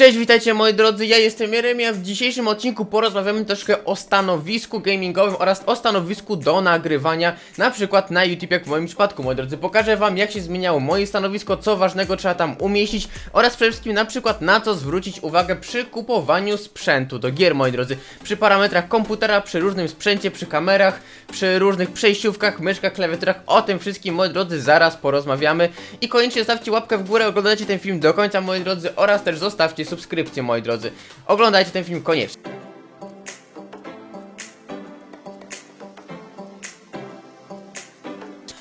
Cześć, witajcie moi drodzy, ja jestem Jeremia. W dzisiejszym odcinku porozmawiamy troszkę o stanowisku gamingowym oraz o stanowisku do nagrywania, na przykład na YouTube, jak w moim przypadku, moi drodzy. Pokażę wam, jak się zmieniało moje stanowisko, co ważnego trzeba tam umieścić oraz przede wszystkim na przykład na co zwrócić uwagę przy kupowaniu sprzętu do gier, moi drodzy. Przy parametrach komputera, przy różnym sprzęcie, przy kamerach, przy różnych przejściówkach, myszkach, klawiaturach. O tym wszystkim, moi drodzy, zaraz porozmawiamy. I koniecznie zostawcie łapkę w górę, oglądajcie ten film do końca, moi drodzy, oraz też zostawcie subskrypcję, moi drodzy. Oglądajcie ten film koniecznie.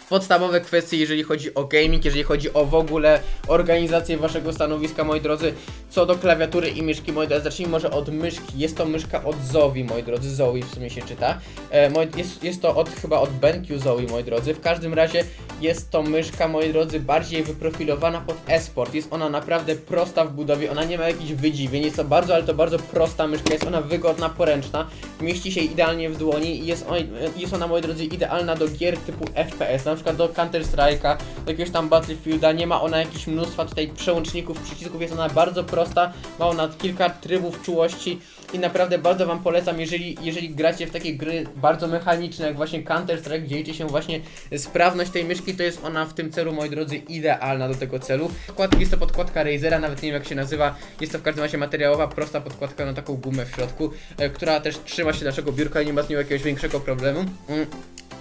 podstawowe kwestie, jeżeli chodzi o gaming, jeżeli chodzi o w ogóle organizację waszego stanowiska, moi drodzy. Co do klawiatury i myszki, moi drodzy, zacznijmy może od myszki. Jest to myszka od Zoe, moi drodzy, Zoe w sumie się czyta. E, jest, jest to od chyba od BenQ Zoe, moi drodzy. W każdym razie jest to myszka, moi drodzy, bardziej wyprofilowana pod e-sport. Jest ona naprawdę prosta w budowie, ona nie ma jakichś wydziwień. Jest to bardzo, ale to bardzo prosta myszka. Jest ona wygodna, poręczna, mieści się idealnie w dłoni i jest, on, jest ona, moi drodzy, idealna do gier typu FPS, na przykład do Counter Strike'a, do jakiegoś tam Battlefielda. Nie ma ona jakichś mnóstwa tutaj przełączników, przycisków. Jest ona bardzo prosta, ma ona kilka trybów czułości i naprawdę bardzo Wam polecam, jeżeli, jeżeli gracie w takie gry bardzo mechaniczne, jak właśnie Counter Strike, gdzie się właśnie sprawność tej myszki, to jest ona w tym celu, moi drodzy, idealna do tego celu. Podkładki jest to podkładka Razera, nawet nie wiem jak się nazywa, jest to w każdym razie materiałowa, prosta podkładka na taką gumę w środku, e, która też trzyma się naszego biurka i nie ma z nią jakiegoś większego problemu. Mm.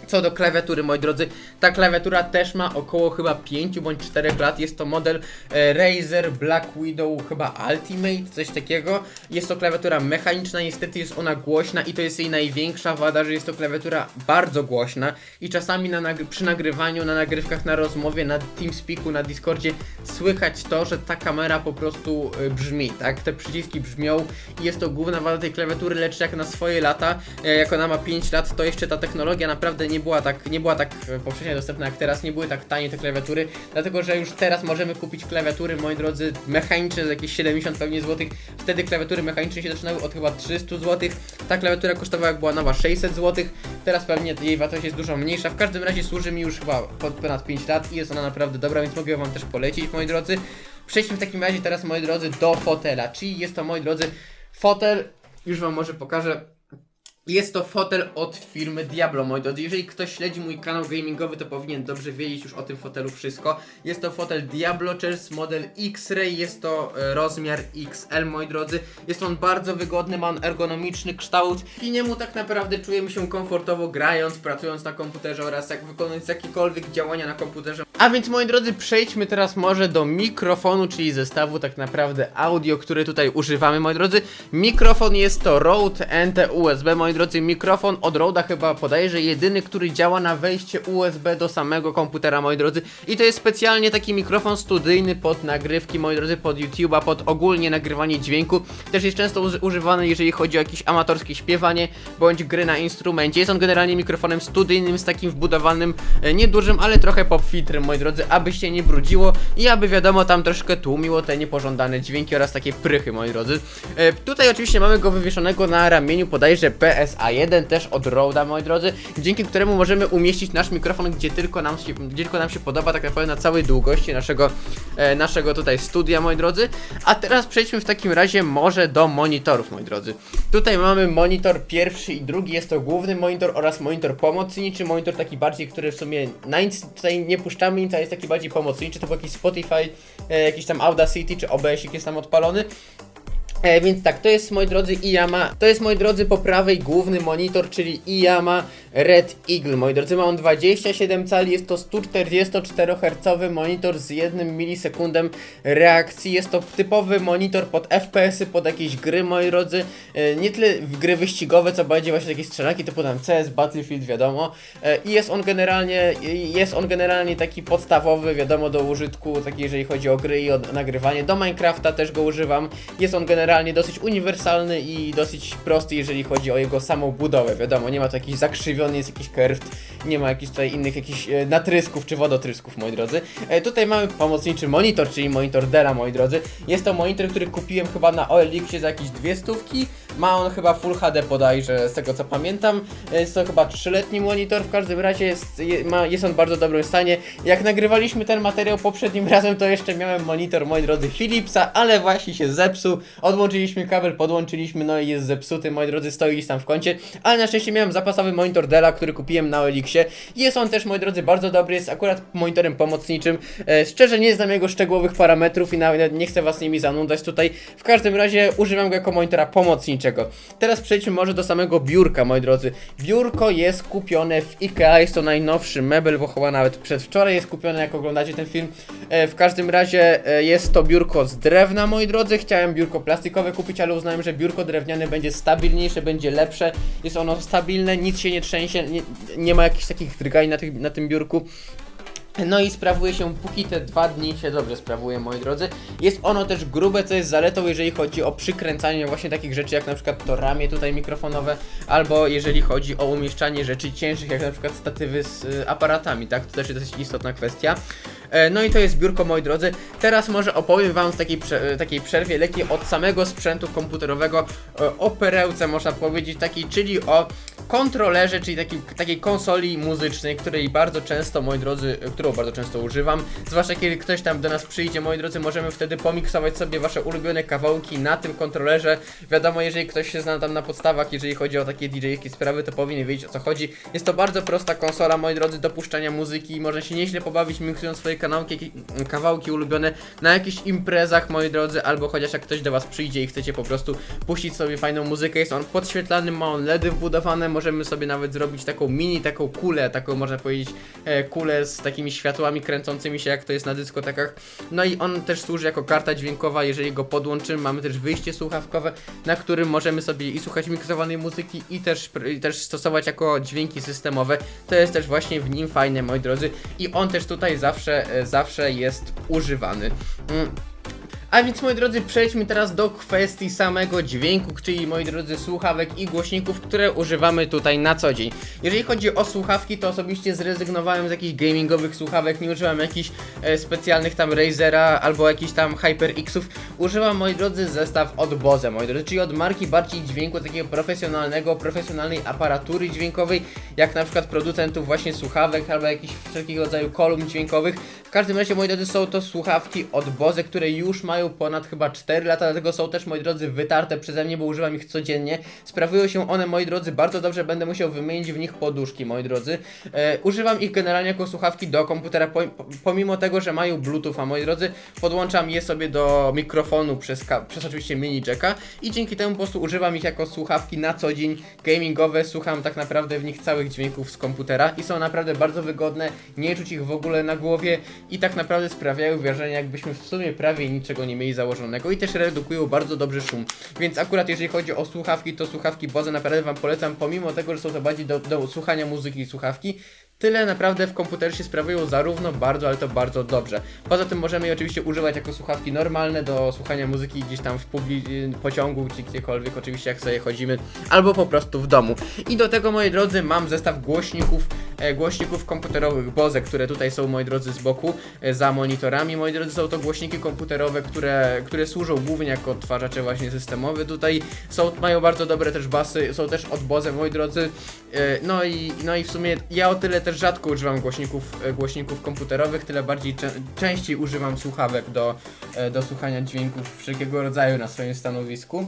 Co do klawiatury, moi drodzy, ta klawiatura też ma około chyba 5 bądź 4 lat. Jest to model e, Razer Black Widow chyba Ultimate, coś takiego. Jest to klawiatura mechaniczna, niestety jest ona głośna i to jest jej największa wada, że jest to klawiatura bardzo głośna i czasami na nagry- przy nagrywaniu, na nagrywkach, na rozmowie, na TeamSpeaku, na Discordzie słychać to, że ta kamera po prostu e, brzmi, tak? Te przyciski brzmią i jest to główna wada tej klawiatury, lecz jak na swoje lata, e, jak ona ma 5 lat, to jeszcze ta technologia naprawdę nie była tak, nie była tak powszechnie dostępna jak teraz, nie były tak tanie te klawiatury, dlatego że już teraz możemy kupić klawiatury, moi drodzy, mechaniczne za jakieś 70 pewnie złotych. Wtedy klawiatury mechaniczne się zaczynały od chyba 300 złotych. Ta klawiatura kosztowała jak była nowa 600 złotych. Teraz pewnie jej wartość jest dużo mniejsza. W każdym razie służy mi już chyba ponad 5 lat i jest ona naprawdę dobra, więc mogę wam też polecić, moi drodzy. Przejdźmy w takim razie teraz, moi drodzy, do fotela, czyli jest to, moi drodzy, fotel, już wam może pokażę, jest to fotel od firmy Diablo, moi drodzy. Jeżeli ktoś śledzi mój kanał gamingowy, to powinien dobrze wiedzieć już o tym fotelu wszystko. Jest to fotel Diablo Chairs model X-Ray, jest to e, rozmiar XL, moi drodzy. Jest on bardzo wygodny, ma on ergonomiczny kształt i niemu tak naprawdę czujemy się komfortowo grając, pracując na komputerze oraz jak wykonując jakiekolwiek działania na komputerze. A więc, moi drodzy, przejdźmy teraz może do mikrofonu, czyli zestawu tak naprawdę audio, który tutaj używamy, moi drodzy. Mikrofon jest to Rode NT USB, moi drodzy. Mikrofon od Rode'a chyba podaje, że jedyny, który działa na wejście USB do samego komputera, moi drodzy. I to jest specjalnie taki mikrofon studyjny pod nagrywki, moi drodzy, pod YouTube'a, pod ogólnie nagrywanie dźwięku. Też jest często uży- używany, jeżeli chodzi o jakieś amatorskie śpiewanie, bądź gry na instrumencie. Jest on generalnie mikrofonem studyjnym z takim wbudowanym, e, niedużym, ale trochę pop-filtrem, moi drodzy, aby się nie brudziło i aby wiadomo tam troszkę tłumiło te niepożądane dźwięki oraz takie prychy, moi drodzy. E, tutaj oczywiście mamy go wywieszonego na ramieniu, podajże PSA1, też od Rode'a, moi drodzy, dzięki któremu możemy umieścić nasz mikrofon, gdzie tylko nam się, gdzie tylko nam się podoba, tak naprawdę na całej długości naszego, e, naszego tutaj studia, moi drodzy. A teraz przejdźmy w takim razie może do monitorów, moi drodzy. Tutaj mamy monitor pierwszy i drugi, jest to główny monitor oraz monitor pomocniczy, monitor taki bardziej, który w sumie na nic tutaj nie puszczamy, nic, a jest taki bardziej pomocniczy, to był jakiś Spotify, e, jakiś tam Audacity czy OBS jest tam odpalony. E, więc tak, to jest moi drodzy Iyama, to jest moi drodzy po prawej główny monitor, czyli Iyama Red Eagle. Moi drodzy, ma on 27 cali, jest to 144 Hz monitor z 1 milisekundem reakcji. Jest to typowy monitor pod FPS-y, pod jakieś gry, moi drodzy. E, nie tyle gry wyścigowe, co bardziej właśnie takie strzelanki typu tam CS, Battlefield, wiadomo. E, I jest on generalnie, jest on generalnie taki podstawowy, wiadomo, do użytku, taki jeżeli chodzi o gry i o nagrywanie. Do Minecrafta też go używam. Jest on generalnie dosyć uniwersalny i dosyć prosty, jeżeli chodzi o jego samą budowę. Wiadomo, nie ma tu jakichś zakrzywionych wyświetlony jest jakiś curved, nie ma jakichś tutaj innych jakichś e, natrysków czy wodotrysków, moi drodzy. E, tutaj mamy pomocniczy monitor, czyli monitor Della, moi drodzy. Jest to monitor, który kupiłem chyba na OLX-ie za jakieś dwie stówki. Ma on chyba Full HD bodajże, z tego co pamiętam. Jest to chyba trzyletni monitor, w każdym razie jest, je, ma, jest on w bardzo dobrym stanie. Jak nagrywaliśmy ten materiał poprzednim razem, to jeszcze miałem monitor, moi drodzy, Philipsa, ale właśnie się zepsuł. Odłączyliśmy kabel, podłączyliśmy, no i jest zepsuty, moi drodzy, stoi gdzieś tam w kącie. Ale na szczęście miałem zapasowy monitor Della, który kupiłem na OLX-ie. Jest on też, moi drodzy, bardzo dobry, jest akurat monitorem pomocniczym. E, szczerze nie znam jego szczegółowych parametrów i nawet nie chcę was nimi zanudzać tutaj. W każdym razie używam go jako monitora pomocniczego. Teraz przejdźmy może do samego biurka, moi drodzy. Biurko jest kupione w IKEA, jest to najnowszy mebel, bo chyba nawet przedwczoraj jest kupione, jak oglądacie ten film. E, w każdym razie e, jest to biurko z drewna, moi drodzy. Chciałem biurko plastikowe kupić, ale uznałem, że biurko drewniane będzie stabilniejsze, będzie lepsze. Jest ono stabilne, nic się nie trzęsie, nie, nie ma jakichś takich drgań na, tych, na tym biurku. No i sprawuje się, póki te dwa dni się dobrze sprawuje, moi drodzy. Jest ono też grube, co jest zaletą, jeżeli chodzi o przykręcanie właśnie takich rzeczy, jak na przykład to ramię tutaj mikrofonowe, albo jeżeli chodzi o umieszczanie rzeczy cięższych, jak na przykład statywy z y, aparatami, tak? To też jest dosyć istotna kwestia. E, No i to jest biurko, moi drodzy. Teraz może opowiem wam w takiej, prze, takiej przerwie lekkiej od samego sprzętu komputerowego e, o perełce, można powiedzieć, takiej, czyli o kontrolerze, czyli takiej, takiej konsoli muzycznej, której bardzo często, moi drodzy, e, którą bardzo często używam. Zwłaszcza kiedy ktoś tam do nas przyjdzie, moi drodzy, możemy wtedy pomiksować sobie wasze ulubione kawałki na tym kontrolerze. Wiadomo, jeżeli ktoś się zna tam na podstawach, jeżeli chodzi o takie DJ-ki sprawy, to powinien wiedzieć o co chodzi. Jest to bardzo prosta konsola, moi drodzy, do puszczania muzyki. Można się nieźle pobawić, miksując swoje kanałki, kawałki ulubione na jakichś imprezach, moi drodzy, albo chociaż jak ktoś do was przyjdzie i chcecie po prostu puścić sobie fajną muzykę. Jest on podświetlany, ma on LEDy wbudowane, możemy sobie nawet zrobić taką mini, taką kulę, taką można powiedzieć e, kulę z takimi światłami kręcącymi się, jak to jest na dyskotekach. No i on też służy jako karta dźwiękowa, jeżeli go podłączymy. Mamy też wyjście słuchawkowe, na którym możemy sobie i słuchać miksowanej muzyki i też, i też stosować jako dźwięki systemowe. To jest też właśnie w nim fajne, moi drodzy. I on też tutaj zawsze, e, zawsze jest używany. Mm. A więc moi drodzy, przejdźmy teraz do kwestii samego dźwięku, czyli moi drodzy słuchawek i głośników, które używamy tutaj na co dzień. Jeżeli chodzi o słuchawki, to osobiście zrezygnowałem z jakichś gamingowych słuchawek, nie używam jakichś e, specjalnych tam Razera albo jakichś tam HyperXów. Używam moi drodzy zestaw od Bose, moi drodzy, czyli od marki bardziej dźwięku takiego profesjonalnego, profesjonalnej aparatury dźwiękowej, jak na przykład producentów właśnie słuchawek albo jakichś wszelkiego rodzaju kolumn dźwiękowych. W każdym razie, moi drodzy, są to słuchawki od Bose, które już mają ponad chyba 4 lata, dlatego są też, moi drodzy, wytarte przeze mnie, bo używam ich codziennie. Sprawują się one, moi drodzy, bardzo dobrze, będę musiał wymienić w nich poduszki, moi drodzy. E, używam ich generalnie jako słuchawki do komputera, po, pomimo tego, że mają Bluetooth, a moi drodzy, podłączam je sobie do mikrofonu przez, przez oczywiście mini jacka i dzięki temu po prostu używam ich jako słuchawki na co dzień gamingowe, słucham tak naprawdę w nich całych dźwięków z komputera i są naprawdę bardzo wygodne, nie czuć ich w ogóle na głowie i tak naprawdę sprawiają wrażenie, jakbyśmy w sumie prawie niczego nie mieli założonego i też redukują bardzo dobrze szum. Więc akurat jeżeli chodzi o słuchawki, to słuchawki Bose naprawdę Wam polecam, pomimo tego, że są to bardziej do, do słuchania muzyki i słuchawki. Tyle naprawdę w komputerze się sprawują zarówno bardzo, ale to bardzo dobrze. Poza tym możemy je oczywiście używać jako słuchawki normalne do słuchania muzyki gdzieś tam w publi- pociągu czy gdziekolwiek, oczywiście jak sobie chodzimy, albo po prostu w domu. I do tego, moi drodzy, mam zestaw głośników, e, głośników komputerowych Bose, które tutaj są, moi drodzy, z boku, e, za monitorami. Moi drodzy, są to głośniki komputerowe, które, które służą głównie jako odtwarzacze właśnie systemowe. Tutaj są, mają bardzo dobre też basy, są też od Bose, moi drodzy. E, No i, no i w sumie ja o tyle też rzadko używam głośników, e, głośników komputerowych, tyle bardziej czę- częściej używam słuchawek do, e, do słuchania dźwięków wszelkiego rodzaju na swoim stanowisku.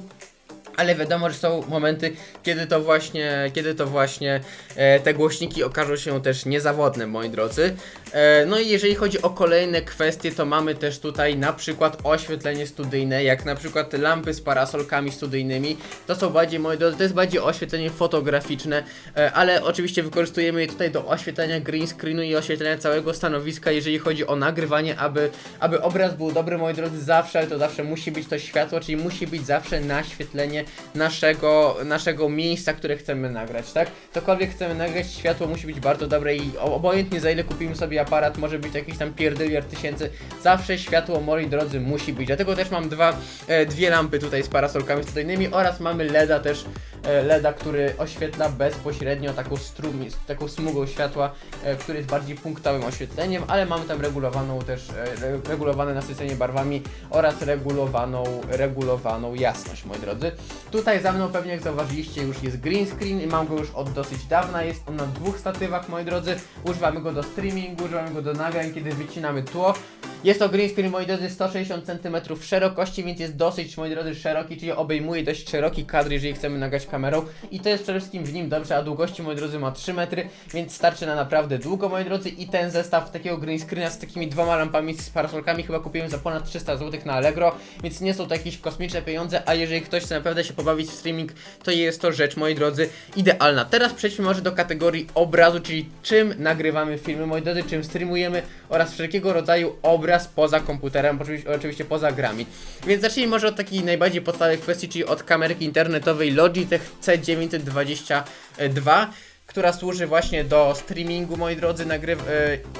Ale wiadomo, że są momenty, kiedy to właśnie, kiedy to właśnie e, te głośniki okażą się też niezawodne, moi drodzy. E, no i jeżeli chodzi o kolejne kwestie, to mamy też tutaj na przykład oświetlenie studyjne, jak na przykład lampy z parasolkami studyjnymi. To są bardziej, moi drodzy, to jest bardziej oświetlenie fotograficzne, e, ale oczywiście wykorzystujemy je tutaj do oświetlenia green screenu i oświetlenia całego stanowiska, jeżeli chodzi o nagrywanie, aby, aby obraz był dobry, moi drodzy, zawsze, ale to zawsze musi być to światło, czyli musi być zawsze naświetlenie naszego, naszego miejsca, które chcemy nagrać, tak? Cokolwiek chcemy nagrać, światło musi być bardzo dobre i obojętnie za ile kupimy sobie aparat, może być jakiś tam pierdyliard tysięcy, zawsze światło, moi drodzy, musi być. Dlatego też mam dwa, e, dwie lampy tutaj z parasolkami studyjnymi oraz mamy LEDa też, LEDa, który oświetla bezpośrednio taką, strum, taką smugą światła, e, który jest bardziej punktowym oświetleniem, ale mamy tam regulowaną też, e, re- regulowane nasycenie barwami oraz regulowaną, regulowaną jasność, moi drodzy. Tutaj za mną pewnie jak zauważyliście już jest green screen i mam go już od dosyć dawna, jest on na dwóch statywach, moi drodzy. Używamy go do streamingu, używamy go do nagrań, kiedy wycinamy tło. Jest to green screen, moi drodzy, 160 cm szerokości, więc jest dosyć, moi drodzy, szeroki, czyli obejmuje dość szeroki kadr, jeżeli chcemy nagrać kamerą. I to jest przede wszystkim w nim dobrze, a długości, moi drodzy, ma 3 metry, więc starczy na naprawdę długo, moi drodzy. I ten zestaw takiego green screena z takimi dwoma lampami z parasolkami chyba kupiłem za ponad 300 zł na Allegro, więc nie są to jakieś kosmiczne pieniądze, a jeżeli ktoś chce naprawdę się pobawić w streaming, to jest to rzecz, moi drodzy, idealna. Teraz przejdźmy może do kategorii obrazu, czyli czym nagrywamy filmy, moi drodzy, czym streamujemy oraz wszelkiego rodzaju obraz poza komputerem, oczywiście, poza grami. Więc zacznijmy może od takiej najbardziej podstawowej kwestii, czyli od kamerki internetowej Logitech C922 która służy właśnie do streamingu, moi drodzy, nagrywa,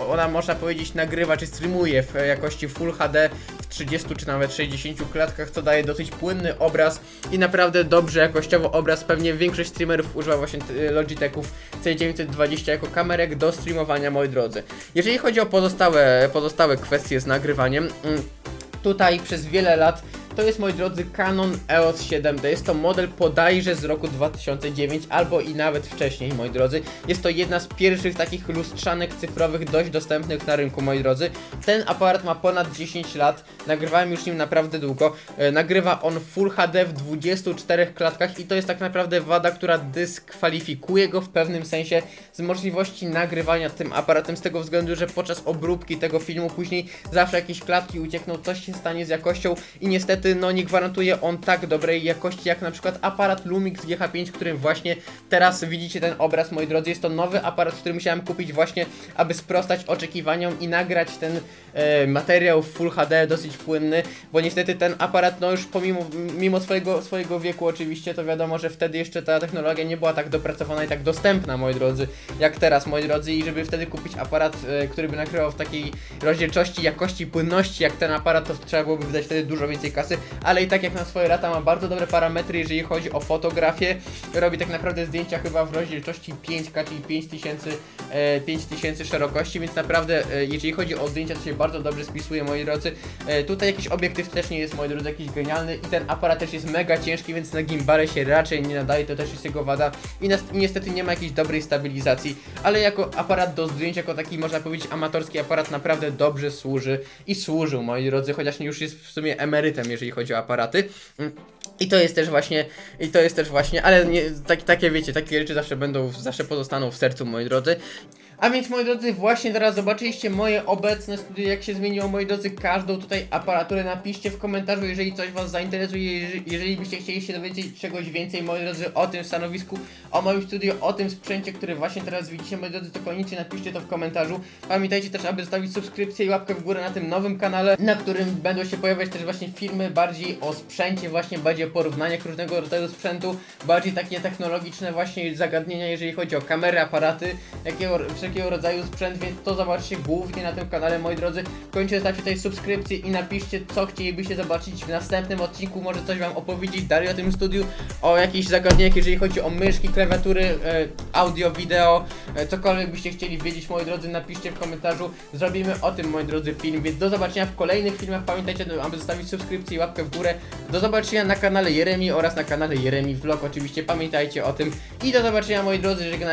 ona można powiedzieć nagrywa czy streamuje w e, jakości Full HD 30 czy nawet 60 klatkach, co daje dosyć płynny obraz i naprawdę dobrze jakościowo obraz. Pewnie większość streamerów używa właśnie t- Logitechów C920 jako kamerek do streamowania, moi drodzy. Jeżeli chodzi o pozostałe, pozostałe kwestie z nagrywaniem, mm, tutaj przez wiele lat to jest, moi drodzy, Canon EOS 7D. Jest to model bodajże z roku 2009 albo i nawet wcześniej, moi drodzy. Jest to jedna z pierwszych takich lustrzanek cyfrowych dość dostępnych na rynku, moi drodzy. Ten aparat ma ponad 10 lat. Nagrywałem już nim naprawdę długo. E, nagrywa on Full HD w 24 klatkach i to jest tak naprawdę wada, która dyskwalifikuje go w pewnym sensie z możliwości nagrywania tym aparatem z tego względu, że podczas obróbki tego filmu później zawsze jakieś klatki uciekną, coś się stanie z jakością i niestety no nie gwarantuje on tak dobrej jakości jak na przykład aparat Lumix GH5, którym właśnie teraz widzicie ten obraz, moi drodzy. Jest to nowy aparat, który musiałem kupić właśnie, aby sprostać oczekiwaniom i nagrać ten e, materiał w Full HD dosyć płynny, bo niestety ten aparat, no już pomimo mimo swojego, swojego wieku oczywiście, to wiadomo, że wtedy jeszcze ta technologia nie była tak dopracowana i tak dostępna, moi drodzy, jak teraz, moi drodzy, i żeby wtedy kupić aparat, e, który by nagrywał w takiej rozdzielczości, jakości, płynności jak ten aparat, to trzeba byłoby wydać wtedy dużo więcej kasy, ale i tak jak na swoje lata ma bardzo dobre parametry, jeżeli chodzi o fotografię, robi tak naprawdę zdjęcia chyba w rozdzielczości 5K, czyli 5000, e, 5000 szerokości, więc naprawdę, e, jeżeli chodzi o zdjęcia, to się bardzo dobrze spisuje, moi drodzy. E, tutaj jakiś obiektyw też nie jest, moi drodzy, jakiś genialny i ten aparat też jest mega ciężki, więc na gimbale się raczej nie nadaje, to też jest jego wada i niestety nie ma jakiejś dobrej stabilizacji, ale jako aparat do zdjęć, jako taki można powiedzieć amatorski aparat naprawdę dobrze służy i służył, moi drodzy, chociaż już jest w sumie emerytem, jeżeli chodzi o aparaty. I to jest też właśnie, i to jest też właśnie, ale nie, tak, takie wiecie, takie rzeczy zawsze będą, zawsze pozostaną w sercu, moi drodzy. A więc moi drodzy, właśnie teraz zobaczyliście moje obecne studio, jak się zmieniło, moi drodzy, każdą tutaj aparaturę. Napiszcie w komentarzu, jeżeli coś Was zainteresuje, jeżeli, byście chcieli się dowiedzieć czegoś więcej, moi drodzy, o tym stanowisku, o moim studio, o tym sprzęcie, który właśnie teraz widzicie, moi drodzy, to koniecznie napiszcie to w komentarzu. Pamiętajcie też, aby zostawić subskrypcję i łapkę w górę na tym nowym kanale, na którym będą się pojawiać też właśnie filmy bardziej o sprzęcie, właśnie bardziej o porównaniach różnego rodzaju sprzętu, bardziej takie technologiczne właśnie zagadnienia, jeżeli chodzi o kamery, aparaty, jakiego, wszelkiego rodzaju sprzęt, więc to zobaczcie głównie na tym kanale, moi drodzy. Kończę zostawcie tutaj subskrypcję i napiszcie, co chcielibyście zobaczyć w następnym odcinku, może coś Wam opowiedzieć dalej o tym studiu, o jakichś zagadnieniach, jeżeli chodzi o myszki, klawiatury, e, audio, wideo, e, cokolwiek byście chcieli wiedzieć, moi drodzy, napiszcie w komentarzu, zrobimy o tym, moi drodzy, film, więc do zobaczenia w kolejnych filmach, pamiętajcie, aby zostawić subskrypcję i łapkę w górę, do zobaczenia na kanale Jeremi oraz na kanale Jeremi Vlog, oczywiście pamiętajcie o tym. I do zobaczenia, moi drodzy, żegnajcie.